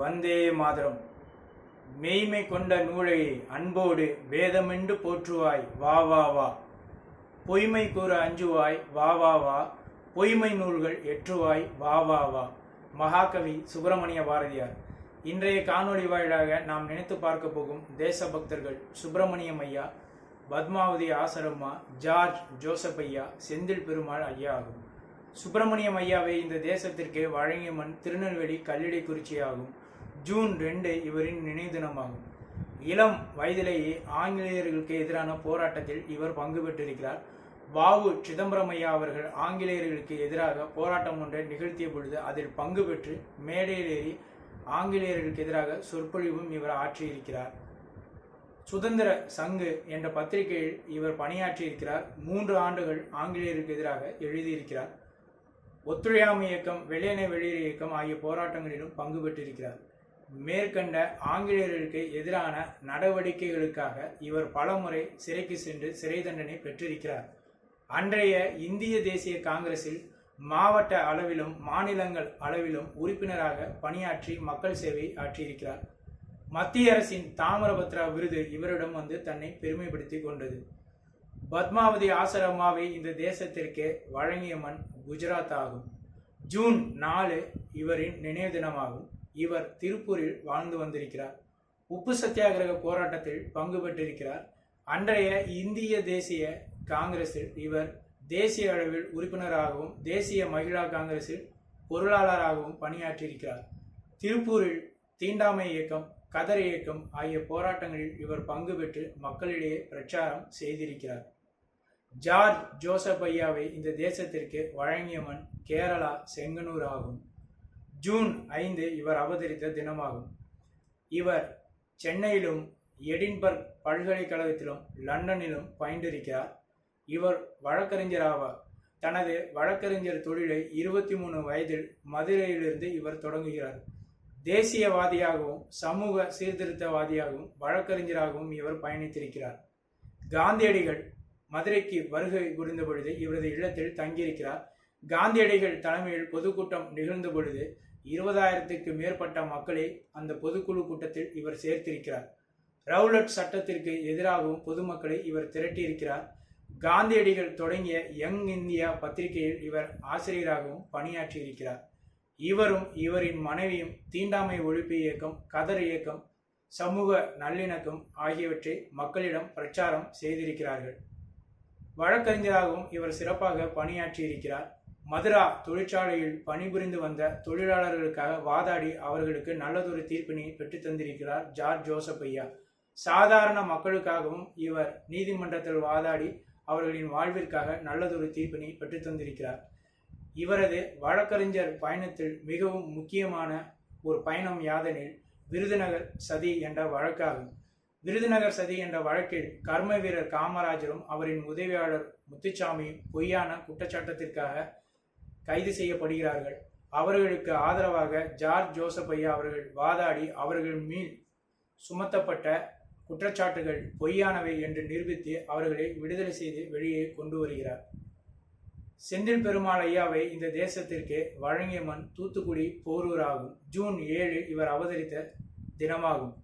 வந்தே மாதரம். மெய்மை கொண்ட நூலை அன்போடு வேதமென்று போற்றுவாய் வா வா வா. பொய்மை கூற அஞ்சுவாய் வா வா வா. பொய்மை நூல்கள் எற்றுவாய் வா வா வா. மகாகவி சுப்பிரமணிய பாரதியார். இன்றைய காணொளி வாயிலாக நாம் நினைத்து பார்க்க போகும் தேசபக்தர்கள் சுப்பிரமணியம் ஐயா பத்மாவதி ஆசரம்மா ஜார்ஜ் ஜோசப் ஐயா செந்தில் பெருமாள் ஐயா ஆகும். சுப்பிரமணியம் ஐயாவை இந்த தேசத்திற்கு வழங்கிய மண் திருநெல்வேலி கல்லிடைக்குறிச்சி ஆகும் ஜூன் ரெண்டு இவரின் நினைவு தினமாகும். இளம் வயதிலேயே ஆங்கிலேயர்களுக்கு எதிரான போராட்டத்தில் இவர் பங்கு பெற்றிருக்கிறார். வாவு சிதம்பரமையா அவர்கள் ஆங்கிலேயர்களுக்கு எதிராக போராட்டம் ஒன்றை நிகழ்த்திய பொழுது அதில் பங்கு பெற்று மேடையில் ஏறி ஆங்கிலேயர்களுக்கு எதிராக சொற்பொழிவும் இவர் ஆற்றியிருக்கிறார். சுதந்திர சங்கு என்ற பத்திரிகையில் இவர் பணியாற்றியிருக்கிறார். மூன்று ஆண்டுகள் ஆங்கிலேயருக்கு எதிராக எழுதியிருக்கிறார். ஒத்துழையாமை இயக்கம் வெள்ளையனை வெளியேறு இயக்கம் ஆகிய போராட்டங்களிலும் பங்கு பெற்றிருக்கிறார். மேற்கண்ட ஆங்கிலேயர்களுக்கு எதிரான நடவடிக்கைகளுக்காக இவர் பலமுறை சிறைக்கு சென்று சிறை தண்டனை பெற்றிருக்கிறார். அன்றைய இந்திய தேசிய காங்கிரஸில் மாவட்ட அளவிலும் மாநிலங்கள் அளவிலும் உறுப்பினராக பணியாற்றி மக்கள் சேவை ஆற்றியிருக்கிறார். மத்திய அரசின் தாமிரபத்ரா விருது இவரிடம் வந்து தன்னை பெருமைப்படுத்திக் கொண்டது. பத்மாவதி ஆசரமாவை இந்த தேசத்திற்கு வழங்கிய மண் குஜராத் ஆகும். ஜூன் நாலு இவரின் நினைவு தினமாகும். இவர் திருப்பூரில் வாழ்ந்து வந்திருக்கிறார். உப்பு சத்தியாகிரக போராட்டத்தில் பங்கு பெற்றிருக்கிறார். அன்றைய இந்திய தேசிய காங்கிரஸில் இவர் தேசிய அளவில் உறுப்பினராகவும் தேசிய மகிழா காங்கிரஸில் பொருளாளராகவும் பணியாற்றியிருக்கிறார். திருப்பூரில் தீண்டாமை இயக்கம் கதர் இயக்கம் ஆகிய போராட்டங்களில் இவர் பங்கு பெற்று மக்களிடையே பிரச்சாரம் செய்திருக்கிறார். ஜார்ஜ் ஜோசப் ஐயாவை இந்த தேசத்திற்கு வழங்கியவன் கேரளா செங்கனூர் ஆகும். ஜூன் ஐந்து இவர் அவதரித்த தினமாகும். இவர் சென்னையிலும் எடின்பர்க் பல்கலைக்கழகத்திலும் லண்டனிலும் பயின்றிருக்கிறார். இவர் வழக்கறிஞர் ஆவார் தனது வழக்கறிஞர் தொழிலை இருபத்தி மூணு வயதில் மதுரையிலிருந்து இவர் தொடங்குகிறார். தேசியவாதியாகவும் சமூக சீர்திருத்தவாதியாகவும் வழக்கறிஞராகவும் இவர் பயணித்திருக்கிறார். காந்தியடிகள் மதுரைக்கு வருகை புரிந்த பொழுது இவரது இல்லத்தில் தங்கியிருக்கிறார். காந்தியடிகள் தலைமையில் பொதுக்கூட்டம் நிகழ்ந்த பொழுது இருபதாயிரத்துக்கு மேற்பட்ட மக்களை அந்த பொதுக்குழு கூட்டத்தில் இவர் சேர்த்திருக்கிறார். ரவுலட் சட்டத்திற்கு எதிராகவும் பொதுமக்களை இவர் திரட்டியிருக்கிறார். காந்தியடிகள் தொடங்கிய யங் இந்தியா பத்திரிகையில் இவர் ஆசிரியராகவும் பணியாற்றியிருக்கிறார். இவரும் இவரின் மனைவியும் தீண்டாமை ஒழிப்பு இயக்கம் கதர் இயக்கம் சமூக நல்லிணக்கம் ஆகியவற்றை மக்களிடம் பிரச்சாரம் செய்திருக்கிறார்கள். வழக்கறிஞராகவும் இவர் சிறப்பாக பணியாற்றியிருக்கிறார். மதுரா தொழிற்சாலையில் பணிபுரிந்து வந்த தொழிலாளர்களுக்காக வாதாடி அவர்களுக்கு நல்லதொரு தீர்ப்பினை பெற்றுத் தந்திருக்கிறார் ஜார்ஜ் ஜோசப் ஐயா. சாதாரண மக்களுக்காகவும் இவர் நீதிமன்றத்தில் வாதாடி அவர்களின் வாழ்விற்காக நல்லதொரு தீர்ப்பினை பெற்றுத்தந்திருக்கிறார் இவரது வழக்கறிஞர் பயணத்தில் மிகவும் முக்கியமான ஒரு பயணம் யாதெனில் விருதுநகர் சதி என்ற வழக்காகும். விருதுநகர் சதி என்ற வழக்கில் கர்ம வீரர் காமராஜரும் அவரின் உதவியாளர் முத்துச்சாமியும் பொய்யான குற்றச்சாட்டத்திற்காக கைது செய்யப்படுகிறார்கள். அவர்களுக்கு ஆதரவாக ஜார்ஜ் ஜோசப் ஐயா அவர்கள் வாதாடி அவர்கள் மீள் சுமத்தப்பட்ட குற்றச்சாட்டுகள் பொய்யானவை என்று நிரூபித்து அவர்களை விடுதலை செய்து வெளியே கொண்டு வருகிறார். செந்தில் பெருமாள் ஐயாவை இந்த தேசத்திற்கு வழங்கிய மண் தூத்துக்குடி போரூர் ஆகும் ஜூன் ஏழு இவர் அவதரித்த தினமாகும்.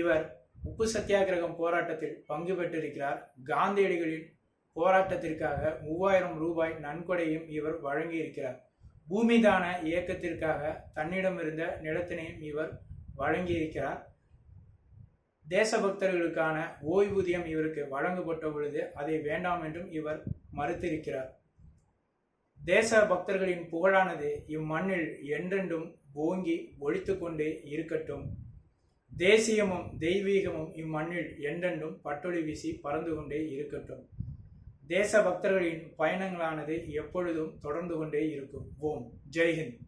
இவர் உப்பு சத்தியாகிரகம் போராட்டத்தில் பங்கு பெற்றிருக்கிறார். காந்தியடிகளின் போராட்டத்திற்காக மூவாயிரம் ரூபாய் நன்கொடையும் இவர் வழங்கியிருக்கிறார். பூமிதான இயக்கத்திற்காக தன்னிடமிருந்த நிலத்தினையும் இவர் வழங்கியிருக்கிறார். தேசபக்தர்களுக்கான ஓய்வூதியம் இவருக்கு வழங்கப்பட்ட பொழுது அதை வேண்டாம் என்றும் இவர் மறுத்திருக்கிறார். தேச பக்தர்களின் புகழானது இம்மண்ணில் என்றென்றும் ஓங்கி ஒழித்து கொண்டே இருக்கட்டும். தேசியமும் தெய்வீகமும் இம்மண்ணில் என்றென்றும் பட்டொளி வீசி பறந்து கொண்டே இருக்கட்டும். தேச பக்தர்களின் பயணங்களானது எப்பொழுதும் தொடர்ந்து கொண்டே இருக்கும். ஓம். ஜெய்ஹிந்த்